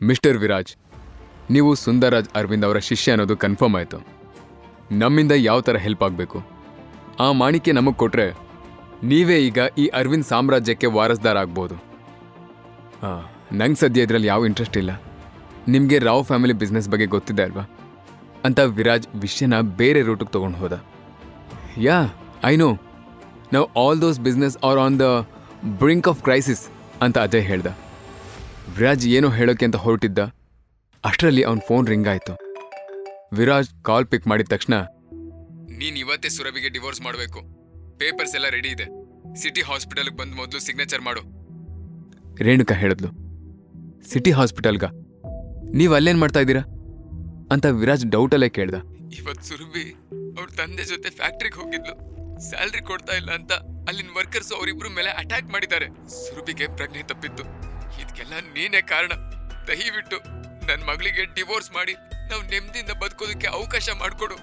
Mister Viraj, ನೀವು ಸುಂದರಾಜ್ ಅರವಿಂದ್ ಅವರ ಶಿಷ್ಯ ಅನ್ನೋದು ಕನ್ಫರ್ಮ್ ಆಯಿತು. ನಮ್ಮಿಂದ ಯಾವ ಥರ ಹೆಲ್ಪ್ ಆಗಬೇಕು? ಆ ಮಾಣಿಕ್ಯ ನಮಗೆ ಕೊಟ್ಟರೆ ನೀವೇ ಈಗ ಈ ಅರವಿಂದ್ ಸಾಮ್ರಾಜ್ಯಕ್ಕೆ ವಾರಸ್ದಾರ ಆಗ್ಬೋದು. ಹಾಂ ನಂಗೆ ಸದ್ಯ ಇದರಲ್ಲಿ ಯಾವ ಇಂಟ್ರೆಸ್ಟ್ ಇಲ್ಲ. ನಿಮಗೆ ರಾವ್ ಫ್ಯಾಮಿಲಿ ಬಿಸ್ನೆಸ್ ಬಗ್ಗೆ ಗೊತ್ತಿದೆ ಅಲ್ವಾ? ಅಂತ ವಿರಾಜ್ ವಿಷಯನ ಬೇರೆ ರೂಟಿಗೆ ತೊಗೊಂಡು ಹೋದ. ಯಾ ಐ ನೋ ನಾವು all those business are on the brink of crisis ಅಂತ ಅಜಯ್ ಹೇಳ್ದ. ವಿರಾಜ್ ಏನೋ ಹೇಳೋಕೆ ಅಂತ ಹೊರಟಿದ್ದ. ಅಷ್ಟರಲ್ಲಿ ಅವನ ಫೋನ್ ರಿಂಗ್ ಆಯಿತು. ವಿರಾಜ್ ಕಾಲ್ ಪಿಕ್ ಮಾಡಿದ ತಕ್ಷಣ, ನೀನು ಇವತ್ತೇ ಸುರಭಿಗೆ ಡಿವೋರ್ಸ್ ಮಾಡಬೇಕು. ಪೇಪರ್ಸ್ ಎಲ್ಲ ರೆಡಿ ಇದೆ. ಸಿಟಿ ಹಾಸ್ಪಿಟಲ್ಗೆ ಬಂದು ಮೊದಲು ಸಿಗ್ನೇಚರ್ ಮಾಡು. ರೇಣುಕಾ ಹೇಳಿದ್ಲು, ಸಿಟಿ ಹಾಸ್ಪಿಟಲ್ಗ? ನೀವು ಅಲ್ಲೇನ್ ಮಾಡ್ತಾ ಇದ್ದೀರಾ? ಅಂತ ವಿರಾಜ್ ಡೌಟಲ್ಲೇ ಕೇಳ್ದ. ಇವತ್ ಸುರಭಿ ಅವ್ರ ತಂದೆ ಜೊತೆ ಫ್ಯಾಕ್ಟ್ರಿಗೆ ಹೋಗಿದ್ಲು. ಸ್ಯಾಲ್ರಿ ಕೊಡ್ತಾ ಇಲ್ಲ ಅಂತ ಅಲ್ಲಿನ ವರ್ಕರ್ಸ್ ಅವರಿಬ್ರು ಮೇಲೆ ಅಟ್ಯಾಕ್ ಮಾಡಿದ್ದಾರೆ. ಸುರಭಿಗೆ ಪ್ರಜ್ಞೆ ತಪ್ಪಿತ್ತು. ಇದಕ್ಕೆಲ್ಲ ನೀನೇ ಕಾರಣ. ದಯವಿಟ್ಟು ನನ್ನ ಮಗಳಿಗೆ ಡಿವೋರ್ಸ್ ಮಾಡಿ ನಾವು ನೆಮ್ಮದಿಯಿಂದ ಬದುಕೋದಕ್ಕೆ ಅವಕಾಶ ಮಾಡಿಕೊಡು.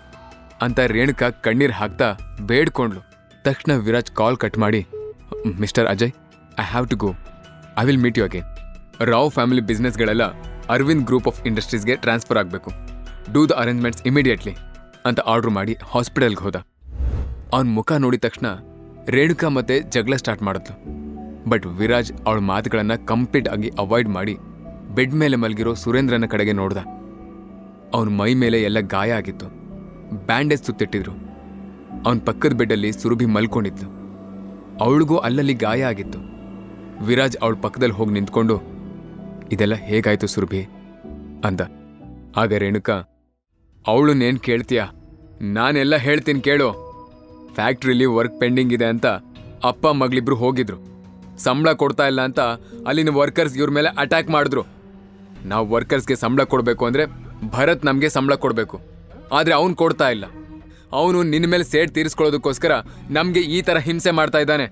ಅಂತ ರೇಣುಕಾ ಕಣ್ಣೀರ್ ಹಾಕ್ತಾ ಬೇಡ್ಕೊಂಡ್ಲು. ತಕ್ಷಣ ವಿರಾಜ್ ಕಾಲ್ ಕಟ್ ಮಾಡಿ, mister Ajay I have to go I will meet you again Rao family ಬಿಸ್ನೆಸ್ಗಳೆಲ್ಲ Arvind group of ಇಂಡಸ್ಟ್ರೀಸ್ಗೆ ಟ್ರಾನ್ಸ್ಫರ್ ಆಗಬೇಕು. ಡೂ ದ ಅರೇಂಜ್ಮೆಂಟ್ಸ್ ಇಮಿಡಿಯೇಟ್ಲಿ ಅಂತ ಆರ್ಡರ್ ಮಾಡಿ ಹಾಸ್ಪಿಟಲ್ಗೆ ಹೋದ. ಅವನ ಮುಖ ನೋಡಿದ ತಕ್ಷಣ ರೇಣುಕಾ ಮತ್ತೆ ಜಗಳ ಸ್ಟಾರ್ಟ್ ಮಾಡಿದ್ಲು. ಬಟ್ ವಿರಾಜ್ ಅವಳ ಮಾತುಗಳನ್ನು ಕಂಪ್ಲೀಟ್ ಆಗಿ ಅವಾಯ್ಡ್ ಮಾಡಿ ಬೆಡ್ ಮೇಲೆ ಮಲಗಿರೋ ಸುರೇಂದ್ರನ ಕಡೆಗೆ ನೋಡ್ದ. ಅವನ ಮೈ ಮೇಲೆ ಎಲ್ಲ ಗಾಯ ಆಗಿತ್ತು. ಬ್ಯಾಂಡೇಜ್ ಸುತ್ತಿಟ್ಟಿದ್ರು. ಅವನ ಪಕ್ಕದ ಬೆಡ್ಡಲ್ಲಿ ಸುರಭಿ ಮಲ್ಕೊಂಡಿದ್ಲು. ಅವಳಿಗೂ ಅಲ್ಲಲ್ಲಿ ಗಾಯ ಆಗಿತ್ತು. ವಿರಾಜ್ ಅವಳ ಪಕ್ಕದಲ್ಲಿ ಹೋಗಿ ನಿಂತ್ಕೊಂಡು, ಇದೆಲ್ಲ ಹೇಗಾಯ್ತು ಸುರುಭಿ? ಅಂದ. ಆಗ ರೇಣುಕಾ ನೇನ್ ಕೇಳ್ತೀಯ? ನಾನೆಲ್ಲ ಹೇಳ್ತೀನಿ ಕೇಳು. ಫ್ಯಾಕ್ಟ್ರಿಲಿ ವರ್ಕ್ ಪೆಂಡಿಂಗ್ ಇದೆ ಅಂತ ಅಪ್ಪ ಮಗಳಿಬ್ರು ಹೋಗಿದ್ರು. ಸಂಬಳ ಕೊಡ್ತಾ ಇಲ್ಲ ಅಂತ ಅಲ್ಲಿನ ವರ್ಕರ್ಸ್ ಇವ್ರ ಮೇಲೆ ಅಟ್ಯಾಕ್ ಮಾಡಿದ್ರು. ನಾವು ವರ್ಕರ್ಸ್ಗೆ ಸಂಬಳ ಕೊಡಬೇಕು ಅಂದರೆ ಭರತ್ ನಮಗೆ ಸಂಬಳ ಕೊಡಬೇಕು. ಆದರೆ ಅವನು ಕೊಡ್ತಾ ಇಲ್ಲ. ಅವನು ನಿನ್ನ ಮೇಲೆ ಸೇಡ್ ತೀರಿಸ್ಕೊಳ್ಳೋದಕ್ಕೋಸ್ಕರ ನಮಗೆ ಈ ಥರ ಹಿಂಸೆ ಮಾಡ್ತಾ ಇದ್ದಾನೆ.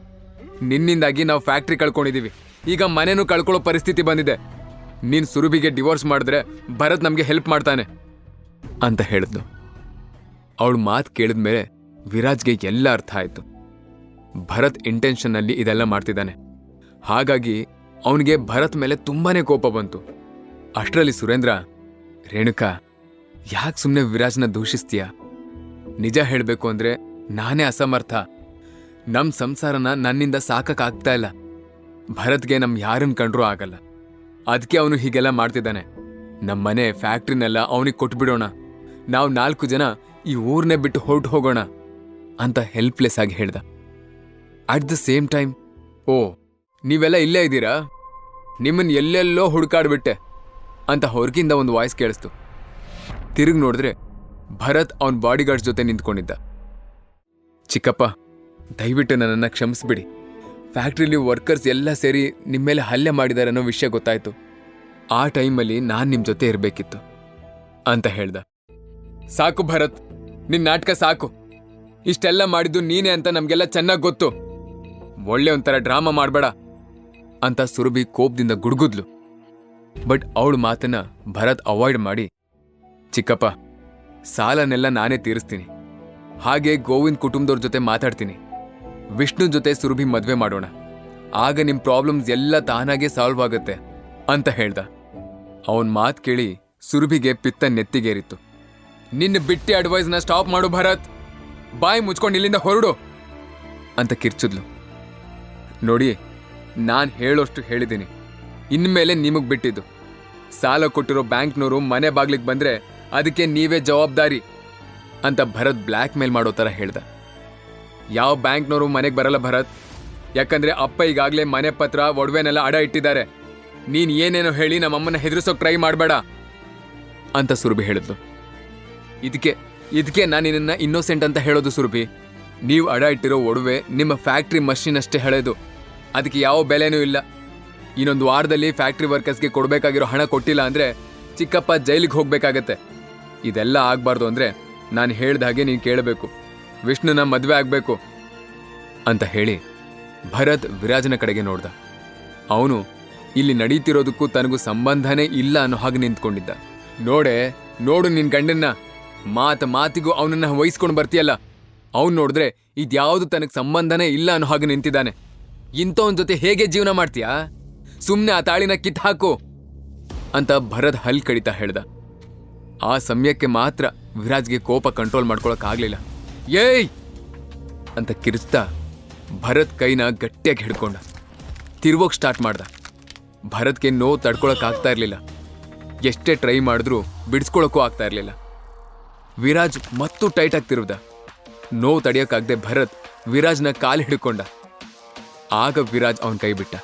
ನಿನ್ನಿಂದಾಗಿ ನಾವು ಫ್ಯಾಕ್ಟ್ರಿ ಕಳ್ಕೊಂಡಿದ್ದೀವಿ ಈಗ ಮನೆನೂ ಕಳ್ಕೊಳ್ಳೋ ಪರಿಸ್ಥಿತಿ ಬಂದಿದೆ. ನೀನು ಸುರುಬಿಗೆ ಡಿವೋರ್ಸ್ ಮಾಡಿದ್ರೆ ಭರತ್ ನಮಗೆ ಹೆಲ್ಪ್ ಮಾಡ್ತಾನೆ. ಅಂತ ಹೇಳಿದ್ನು ಅವಳು ಮಾತು ಕೇಳಿದ ಮೇಲೆ ವಿರಾಜ್ಗೆ ಎಲ್ಲ ಅರ್ಥ ಆಯಿತು. ಭರತ್ ಇಂಟೆನ್ಷನ್ನಲ್ಲಿ ಇದೆಲ್ಲ ಮಾಡ್ತಿದ್ದಾನೆ. ಹಾಗಾಗಿ ಅವನಿಗೆ ಭರತ್ ಮೇಲೆ ತುಂಬಾನೇ ಕೋಪ ಬಂತು. ಅಷ್ಟರಲ್ಲಿ ಸುರೇಂದ್ರ, ರೇಣುಕಾ, ಯಾಕೆ ಸುಮ್ಮನೆ ವಿರಾಜ್ನ ದೂಷಿಸ್ತೀಯ? ನಿಜ ಹೇಳಬೇಕು ಅಂದ್ರೆ ನಾನೇ ಅಸಮರ್ಥ. ನಮ್ ಸಂಸಾರನ ನನ್ನಿಂದ ಸಾಕಕ್ಕಾಗ್ತಾ ಇಲ್ಲ. ಭರತ್ಗೆ ನಮ್ ಯಾರನ್ನ ಕಂಡ್ರೂ ಆಗಲ್ಲ. ಅದಕ್ಕೆ ಅವನು ಹೀಗೆಲ್ಲ ಮಾಡ್ತಿದ್ದಾನೆ. ನಮ್ಮ ಮನೆ ಫ್ಯಾಕ್ಟ್ರಿನೆಲ್ಲ ಅವನಿಗೆ ಕೊಟ್ಬಿಡೋಣ. ನಾವು ನಾಲ್ಕು ಜನ ಈ ಊರನ್ನೇ ಬಿಟ್ಟು ಹೊರಟು ಹೋಗೋಣ ಅಂತ ಹೆಲ್ಪ್ಲೆಸ್ ಆಗಿ ಹೇಳ್ದ. ಅಟ್ ದ ಸೇಮ್ ಟೈಮ್ ಓ ನೀವೆಲ್ಲ ಇಲ್ಲೇ ಇದ್ದೀರಾ? ನಿಮ್ಮನ್ನ ಎಲ್ಲೆಲ್ಲೋ ಹುಡುಕಾಡ್ಬಿಟ್ಟೆ ಅಂತ ಹೊರಗಿಂದ ಒಂದು ವಾಯ್ಸ್ ಕೇಳಿಸ್ತು. ತಿರುಗಿ ನೋಡಿದ್ರೆ ಭರತ್ ಅವನ ಬಾಡಿಗಾರ್ಡ್ಸ್ ಜೊತೆ ನಿಂತ್ಕೊಂಡಿದ್ದ. ಚಿಕ್ಕಪ್ಪ, ದಯವಿಟ್ಟು ನನ್ನನ್ನು ಕ್ಷಮಿಸ್ಬಿಡಿ. ಫ್ಯಾಕ್ಟ್ರಿಲಿ ವರ್ಕರ್ಸ್ ಎಲ್ಲ ಸೇರಿ ನಿಮ್ಮ ಮೇಲೆ ಹಲ್ಲೆ ಮಾಡಿದಾರೆ ಅನ್ನೋ ವಿಷಯ ಗೊತ್ತಾಯ್ತು. ಆ ಟೈಮಲ್ಲಿ ನಾನು ನಿಮ್ಮ ಜೊತೆ ಇರಬೇಕಿತ್ತು ಅಂತ ಹೇಳ್ದ. ಸಾಕು ಭರತ್ ನಿನ್ನ ನಾಟಕ ಸಾಕು. ಇಷ್ಟೆಲ್ಲ ಮಾಡಿದ್ದು ನೀನೇ ಅಂತ ನಮಗೆಲ್ಲ ಚೆನ್ನಾಗಿ ಗೊತ್ತು. ಒಳ್ಳೆ ಒಂಥರ ಡ್ರಾಮಾ ಮಾಡಬೇಡ. ಅಂತ ಸುರಭಿ ಕೋಪದಿಂದ ಗುಡ್ಗುದ್ಲು. ಬಟ್ ಅವಳ ಮಾತನ್ನ ಭರತ್ ಅವಾಯ್ಡ್ ಮಾಡಿ, ಚಿಕ್ಕಪ್ಪ, ಸಾಲನೆಲ್ಲ ನಾನೇ ತೀರಿಸ್ತೀನಿ. ಹಾಗೆ ಗೋವಿಂದ್ ಕುಟುಂಬದವ್ರ ಜೊತೆ ಮಾತಾಡ್ತೀನಿ. ವಿಷ್ಣು ಜೊತೆ ಸುರಭಿ ಮದ್ವೆ ಮಾಡೋಣ. ಆಗ ನಿಮ್ ಪ್ರಾಬ್ಲಮ್ಸ್ ಎಲ್ಲ ತಾನಾಗೆ ಸಾಲ್ವ್ ಆಗುತ್ತೆ, ಅಂತ ಹೇಳ್ದ. ಅವನ್ ಮಾತ್ ಕೇಳಿ ಸುರಭಿಗೆ ಪಿತ್ತ ನೆತ್ತಿಗೇರಿತ್ತು. ನಿನ್ನ ಬಿಟ್ಟಿ ಅಡ್ವೈಸ್ನ ಸ್ಟಾಪ್ ಮಾಡು ಭರತ್. ಬಾಯಿ ಮುಚ್ಕೊಂಡು ಇಲ್ಲಿಂದ ಹೊರಡು, ಅಂತ ಕಿರ್ಚಿದ್ಲು. ನೋಡಿ ನಾನು ಹೇಳೋಷ್ಟು ಹೇಳಿದ್ದೀನಿ. ಇನ್ಮೇಲೆ ನಿಮಗೆ ಬಿಟ್ಟಿದ್ದು. ಸಾಲ ಕೊಟ್ಟಿರೋ ಬ್ಯಾಂಕ್ನವರು ಮನೆ ಬಾಗ್ಲಿಗೆ ಬಂದರೆ ಅದಕ್ಕೆ ನೀವೇ ಜವಾಬ್ದಾರಿ ಅಂತ ಭರತ್ ಬ್ಲ್ಯಾಕ್ ಮೇಲ್ ಮಾಡೋ ಥರ ಹೇಳ್ದ. ಯಾವ ಬ್ಯಾಂಕ್ನವರು ಮನೆಗೆ ಬರಲ್ಲ ಭರತ್? ಯಾಕಂದರೆ ಅಪ್ಪ ಈಗಾಗಲೇ ಮನೆ ಪತ್ರ, ಒಡವೆನೆಲ್ಲ ಅಡ ಇಟ್ಟಿದ್ದಾರೆ. ನೀನು ಏನೇನೋ ಹೇಳಿ ನಮ್ಮಮ್ಮನ ಹೆದರಿಸೋಕೆ ಟ್ರೈ ಮಾಡಬೇಡ ಅಂತ ಸುರಭಿ ಹೇಳಿದ್ಲು. ಇದಕ್ಕೆ ಇದಕ್ಕೆ ನಾನು ನಿನ್ನ ಇನ್ನೋಸೆಂಟ್ ಅಂತ ಹೇಳೋದು ಸುರಭಿ. ನೀವು ಅಡ ಇಟ್ಟಿರೋ ಒಡವೆ ನಿಮ್ಮ ಫ್ಯಾಕ್ಟ್ರಿ ಮಷಿನ್ ಅಷ್ಟೇ ಹಳೆದು. ಅದಕ್ಕೆ ಯಾವ ಬೆಲೆನೂ ಇಲ್ಲ. ಇನ್ನೊಂದು ವಾರದಲ್ಲಿ ಫ್ಯಾಕ್ಟ್ರಿ ವರ್ಕರ್ಸ್ಗೆ ಕೊಡಬೇಕಾಗಿರೋ ಹಣ ಕೊಟ್ಟಿಲ್ಲ ಅಂದರೆ ಚಿಕ್ಕಪ್ಪ ಜೈಲಿಗೆ ಹೋಗಬೇಕಾಗತ್ತೆ. ಇದೆಲ್ಲ ಆಗಬಾರ್ದು ಅಂದರೆ ನಾನು ಹೇಳ್ದ ಹಾಗೆ ನೀನು ಕೇಳಬೇಕು. ವಿಷ್ಣುನ ಮದುವೆ ಆಗಬೇಕು. ಅಂತ ಹೇಳಿ ಭರತ್ ವಿರಾಜನ ಕಡೆಗೆ ನೋಡ್ದ. ಅವನು ಇಲ್ಲಿ ನಡೀತಿರೋದಕ್ಕೂ ತನಗೂ ಸಂಬಂಧನೇ ಇಲ್ಲ ಅನ್ನೋ ಹಾಗೆ ನಿಂತ್ಕೊಂಡಿದ್ದ. ನೋಡೆ, ನೋಡು ನಿನ್ನ ಗಂಡನ್ನ. ಮಾತ ಮಾತಿಗೂ ಅವನನ್ನ ವಹಿಸ್ಕೊಂಡು ಬರ್ತೀಯಲ್ಲ. ಅವ್ನು ನೋಡಿದ್ರೆ ಇದ್ಯಾವುದು ತನಗೆ ಸಂಬಂಧನೇ ಇಲ್ಲ ಅನ್ನೋ ಹಾಗೆ ನಿಂತಿದ್ದಾನೆ. ಇಂಥವನ್ ಜೊತೆ ಹೇಗೆ ಜೀವನ ಮಾಡ್ತೀಯಾ? ಸುಮ್ಮನೆ ಆ ತಾಳಿನ ಕಿತ್ ಹಾಕು ಅಂತ ಭರದ್ ಹಲ್ ಕಡಿತಾ ಹೇಳ್ದ. ಆ ಸಮಯಕ್ಕೆ ಮಾತ್ರ ವಿರಾಜ್ಗೆ ಕೋಪ ಕಂಟ್ರೋಲ್ ಮಾಡ್ಕೊಳಕ್ಕಾಗ್ಲಿಲ್ಲ ಏಯ್! ಅಂತ ಕಿರಿಸ್ತಾ ಭರತ್ ಕೈನ ಗಟ್ಟಿಯಾಗಿ ಹಿಡ್ಕೊಂಡ. ತಿರುಗೋಕ್ ಸ್ಟಾರ್ಟ್ ಮಾಡ್ದ. ಭರತ್ಗೆ ನೋವು ತಡ್ಕೊಳಕ್ ಆಗ್ತಾ ಇರ್ಲಿಲ್ಲ. ಎಷ್ಟೇ ಟ್ರೈ ಮಾಡಿದ್ರೂ ಬಿಡಿಸ್ಕೊಳಕ್ಕೂ ಆಗ್ತಾ ಇರ್ಲಿಲ್ಲ. ವಿರಾಜ್ ಮತ್ತೂ ಟೈಟ್ ಆಗ್ತಿರುದ ನೋವು ತಡೆಯೋಕ್ಕಾಗದೆ ಭರತ್ ವಿರಾಜ್ನ ಕಾಲು ಹಿಡ್ಕೊಂಡ. ಆಗ ವಿರಾಜ್ ಅವನ ಕೈ ಬಿಟ್ಟ.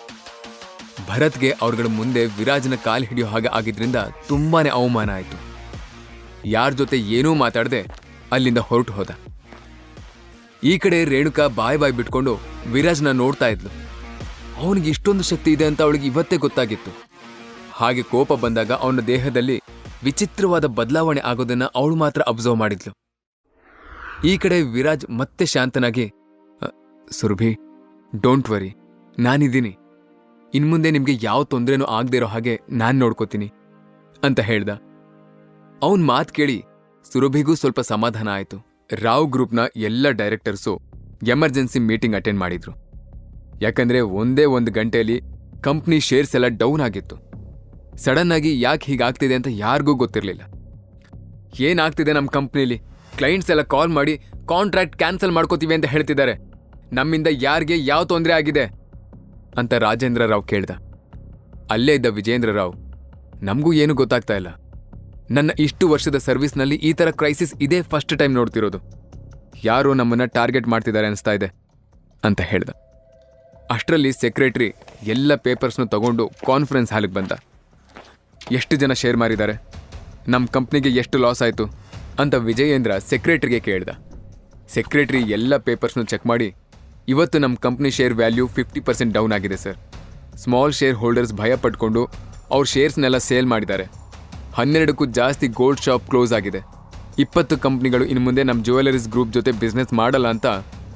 ಭರತ್ಗೆ ಅವ್ರಗಳ ಮುಂದೆ ವಿರಾಜ್ನ ಕಾಲು ಹಿಡಿಯೋ ಹಾಗೆ ಆಗಿದ್ರಿಂದ ತುಂಬಾನೇ ಅವಮಾನ ಆಯಿತು. ಯಾರ ಜೊತೆ ಏನೂ ಮಾತಾಡದೆ ಅಲ್ಲಿಂದ ಹೊರಟು ಹೋದ. ಈ ಕಡೆ ರೇಣುಕಾ ಬಾಯ್ ಬಾಯ್ ಬಿಟ್ಕೊಂಡು ವಿರಾಜ್ನ ನೋಡ್ತಾ ಇದ್ಲು. ಅವನಿಗೆ ಇಷ್ಟೊಂದು ಶಕ್ತಿ ಇದೆ ಅಂತ ಅವಳಿಗೆ ಇವತ್ತೇ ಗೊತ್ತಾಗಿತ್ತು. ಹಾಗೆ ಕೋಪ ಬಂದಾಗ ಅವನ ದೇಹದಲ್ಲಿ ವಿಚಿತ್ರವಾದ ಬದಲಾವಣೆ ಆಗೋದನ್ನ ಅವಳು ಮಾತ್ರ ಅಬ್ಸರ್ವ್ ಮಾಡಿದ್ಲು. ಈ ಕಡೆ ವಿರಾಜ್ ಮತ್ತೆ ಶಾಂತನಾಗಿ "ಅ, ಸುರಭಿ ಡೋಂಟ್ ವರಿ ನಾನಿದ್ದೀನಿ. ಇನ್ಮುಂದೆ ನಿಮಗೆ ಯಾವ ತೊಂದರೆನೂ ಆಗದೆ ಇರೋ ಹಾಗೆ ನಾನು ನೋಡ್ಕೋತೀನಿ, ಅಂತ ಹೇಳ್ದ. ಅವನ್ ಮಾತ್ ಕೇಳಿ ಸುರಭಿಗೂ ಸ್ವಲ್ಪ ಸಮಾಧಾನ ಆಯಿತು. ರಾವ್ ಗ್ರೂಪ್ನ ಎಲ್ಲ ಡೈರೆಕ್ಟರ್ಸು ಎಮರ್ಜೆನ್ಸಿ ಮೀಟಿಂಗ್ ಅಟೆಂಡ್ ಮಾಡಿದ್ರು. ಯಾಕಂದ್ರೆ ಒಂದೇ ಒಂದು ಗಂಟೆಯಲ್ಲಿ ಕಂಪ್ನಿ ಶೇರ್ಸ್ ಎಲ್ಲ ಡೌನ್ ಆಗಿತ್ತು. ಸಡನ್ ಆಗಿ ಯಾಕೆ ಹೀಗಾಗ್ತಿದೆ ಅಂತ ಯಾರಿಗೂ ಗೊತ್ತಿರಲಿಲ್ಲ. ಏನಾಗ್ತಿದೆ ನಮ್ಮ ಕಂಪ್ನಿಲಿ? ಕ್ಲೈಂಟ್ಸ್ ಎಲ್ಲ ಕಾಲ್ ಮಾಡಿ ಕಾಂಟ್ರಾಕ್ಟ್ ಕ್ಯಾನ್ಸಲ್ ಮಾಡ್ಕೋತೀವಿ ಅಂತ ಹೇಳ್ತಿದ್ದಾರೆ. ನಮ್ಮಿಂದ ಯಾರಿಗೆ ಯಾವ ತೊಂದರೆ ಆಗಿದೆ? ಅಂತ ರಾಜೇಂದ್ರ ರಾವ್ ಕೇಳ್ದ. ಅಲ್ಲೇ ಇದ್ದ ವಿಜೇಂದ್ರ ರಾವ್ ನಮಗೂ ಏನು ಗೊತ್ತಾಗ್ತಾ ಇಲ್ಲ. ನನ್ನ ಇಷ್ಟು ವರ್ಷದ ಸರ್ವಿಸ್ನಲ್ಲಿ ಈ ಥರ ಕ್ರೈಸಿಸ್ ಇದೇ ಫಸ್ಟ್ ಟೈಮ್ ನೋಡ್ತಿರೋದು. ಯಾರೋ ನಮ್ಮನ್ನ ಟಾರ್ಗೆಟ್ ಮಾಡ್ತಿದ್ದಾರೆ ಅನಿಸ್ತಾ ಇದೆ, ಅಂತ ಹೇಳ್ದ. ಅಷ್ಟರಲ್ಲಿ ಸೆಕ್ರೆಟ್ರಿ ಎಲ್ಲ ಪೇಪರ್ಸ್ನು ತಗೊಂಡು ಕಾನ್ಫರೆನ್ಸ್ ಹಾಲಿಗೆ ಬಂದ. ಎಷ್ಟು ಜನ ಶೇರ್ ಮಾರಿದ್ದಾರೆ? ನಮ್ಮ ಕಂಪ್ನಿಗೆ ಎಷ್ಟು ಲಾಸ್ ಆಯಿತು? ಅಂತ ವಿಜಯೇಂದ್ರ ಸೆಕ್ರೆಟ್ರಿಗೆ ಕೇಳ್ದ. ಸೆಕ್ರೆಟ್ರಿ ಎಲ್ಲ ಪೇಪರ್ಸ್ನು ಚೆಕ್ ಮಾಡಿ ಇವತ್ತು ನಮ್ಮ company share value fifty percent down ಆಗಿದೆ, ಸರ್. ಸ್ಮಾಲ್ ಶೇರ್ ಹೋಲ್ಡರ್ಸ್ ಭಯ ಪಟ್ಕೊಂಡು ಅವ್ರ ಶೇರ್ಸ್ನೆಲ್ಲ ಸೇಲ್ ಮಾಡಿದ್ದಾರೆ. ಹನ್ನೆರಡಕ್ಕೂ ಜಾಸ್ತಿ ಗೋಲ್ಡ್ ಶಾಪ್ ಕ್ಲೋಸ್ ಆಗಿದೆ. ಇಪ್ಪತ್ತು ಕಂಪ್ನಿಗಳು ಇನ್ನು ಮುಂದೆ ನಮ್ಮ ಜ್ಯುವೆಲರೀಸ್ ಗ್ರೂಪ್ ಜೊತೆ ಬಿಸ್ನೆಸ್ ಮಾಡಲ್ಲ ಅಂತ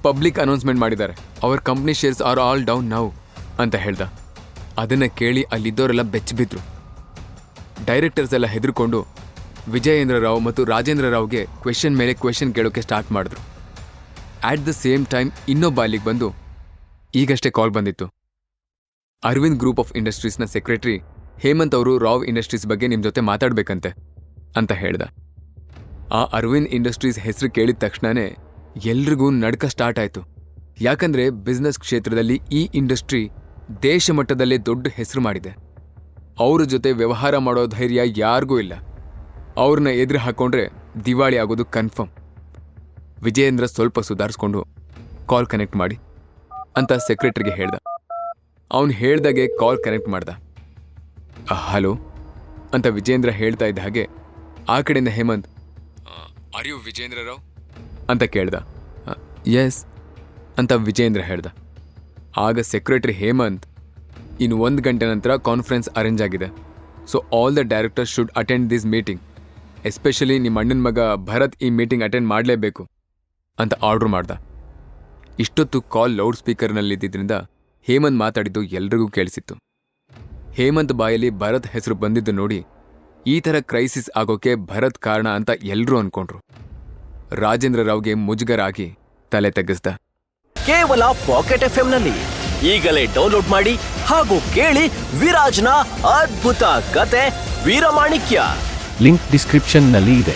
ಪಬ್ಲಿಕ್ ಅನೌನ್ಸ್ಮೆಂಟ್ ಮಾಡಿದ್ದಾರೆ. ಅವ್ರ company shares are all down now ಅಂತ ಹೇಳ್ದ. ಅದನ್ನು ಕೇಳಿ ಅಲ್ಲಿದ್ದವರೆಲ್ಲ ಬೆಚ್ಚಿಬಿದ್ರು. ಡೈರೆಕ್ಟರ್ಸ್ ಎಲ್ಲ ಹೆದರ್ಕೊಂಡು ವಿಜಯೇಂದ್ರ ರಾವ್ ಮತ್ತು ರಾಜೇಂದ್ರ ರಾವ್ಗೆ ಕ್ವೆಶನ್ ಮೇಲೆ ಕ್ವೆಶನ್ ಕೇಳೋಕೆ ಸ್ಟಾರ್ಟ್ ಮಾಡಿದ್ರು. ಆಟ್ ದ ಸೇಮ್ ಟೈಮ್ ಇನ್ನೊಬ್ಬ ಅಲ್ಲಿಗೆ ಬಂದು ಈಗಷ್ಟೇ ಕಾಲ್ ಬಂದಿತ್ತು. ಅರವಿಂದ್ ಗ್ರೂಪ್ ಆಫ್ ಇಂಡಸ್ಟ್ರೀಸ್ನ ಸೆಕ್ರೆಟರಿ ಹೇಮಂತ್ ಅವರು ರಾವ್ ಇಂಡಸ್ಟ್ರೀಸ್ ಬಗ್ಗೆ ನಿಮ್ಮ ಜೊತೆ ಮಾತಾಡ್ಬೇಕಂತೆ ಅಂತ ಹೇಳ್ದ. ಆ ಅರವಿಂದ್ ಇಂಡಸ್ಟ್ರೀಸ್ ಹೆಸರು ಕೇಳಿದ ತಕ್ಷಣನೇ ಎಲ್ರಿಗೂ ನಡ್ಕ ಸ್ಟಾರ್ಟ್ ಆಯ್ತು. ಯಾಕಂದ್ರೆ ಬಿಸ್ನೆಸ್ ಕ್ಷೇತ್ರದಲ್ಲಿ ಈ ಇಂಡಸ್ಟ್ರಿ ದೇಶ ಮಟ್ಟದಲ್ಲೇ ದೊಡ್ಡ ಹೆಸರು ಮಾಡಿದೆ. ಅವ್ರ ಜೊತೆ ವ್ಯವಹಾರ ಮಾಡೋ ಧೈರ್ಯ ಯಾರಿಗೂ ಇಲ್ಲ. ಅವ್ರನ್ನ ಎದುರು ಹಾಕೊಂಡ್ರೆ ದಿವಾಳಿ ಆಗೋದು ಕನ್ಫರ್ಮ್ ವಿಜಯೇಂದ್ರ ಸ್ವಲ್ಪ ಸುಧಾರಿಸ್ಕೊಂಡು ಕಾಲ್ ಕನೆಕ್ಟ್ ಮಾಡಿ ಅಂತ ಸೆಕ್ರೆಟರಿಗೆ ಹೇಳ್ದ. ಅವನು ಹೇಳ್ದಾಗೆ ಕಾಲ್ ಕನೆಕ್ಟ್ ಮಾಡ್ದ. ಹಲೋ ಅಂತ ವಿಜೇಂದ್ರ ಹೇಳ್ತಾ ಇದ್ದ ಹಾಗೆ ಆ ಕಡೆಯಿಂದ ಹೇಮಂತ್ ಆರ್ ಯು ವಿಜೇಂದ್ರ ರಾವ್? ಅಂತ ಕೇಳ್ದ. ಎಸ್ ಅಂತ ವಿಜೇಂದ್ರ ಹೇಳ್ದ. ಆಗ ಸೆಕ್ರೆಟರಿ ಹೇಮಂತ್, ಇನ್ನು ಒಂದು ಗಂಟೆ ನಂತರ ಕಾನ್ಫರೆನ್ಸ್ ಅರೇಂಜ್ ಆಗಿದೆ. So all the director should attend this meeting especially ನಿಮ್ಮ ಅಣ್ಣನ ಮಗ ಭರತ್ ಈ ಮೀಟಿಂಗ್ ಅಟೆಂಡ್ ಮಾಡಲೇಬೇಕು. ಅಂತ ಆರ್ಡರ್ ಮಾಡ್ದ. ಇಷ್ಟೊತ್ತು ಕಾಲ್ ಲೌಡ್ ಸ್ಪೀಕರ್ನಲ್ಲಿದ್ದರಿಂದ ಹೇಮಂತ್ ಮಾತಾಡಿದ್ದು ಎಲ್ರಿಗೂ ಕೇಳಿಸಿತ್ತು. ಹೇಮಂತ್ ಬಾಯಲ್ಲಿ ಭರತ್ ಹೆಸರು ಬಂದಿದ್ದು ನೋಡಿ ಈ ಥರ ಕ್ರೈಸಿಸ್ ಆಗೋಕೆ ಭರತ್ ಕಾರಣ ಅಂತ ಎಲ್ಲರೂ ಅನ್ಕೊಂಡ್ರು. ರಾಜೇಂದ್ರ ರಾವ್ಗೆ ಮುಜುಗರಾಗಿ ತಲೆ ತೆಗೆಸ್ದ. ಕೇವಲ ಪಾಕೆಟ್ ಎಫ್ನಲ್ಲಿ ಈಗಲೇ ಡೌನ್ಲೋಡ್ ಮಾಡಿ ಹಾಗೂ ಕೇಳಿ ವಿರಾಜ್ನ ಅದ್ಭುತ ಕತೆ ವೀರಮಾಣಿಕ್ಯ. ಲಿಂಕ್ ಡಿಸ್ಕ್ರಿಪ್ಷನ್ನಲ್ಲಿ ಇದೆ.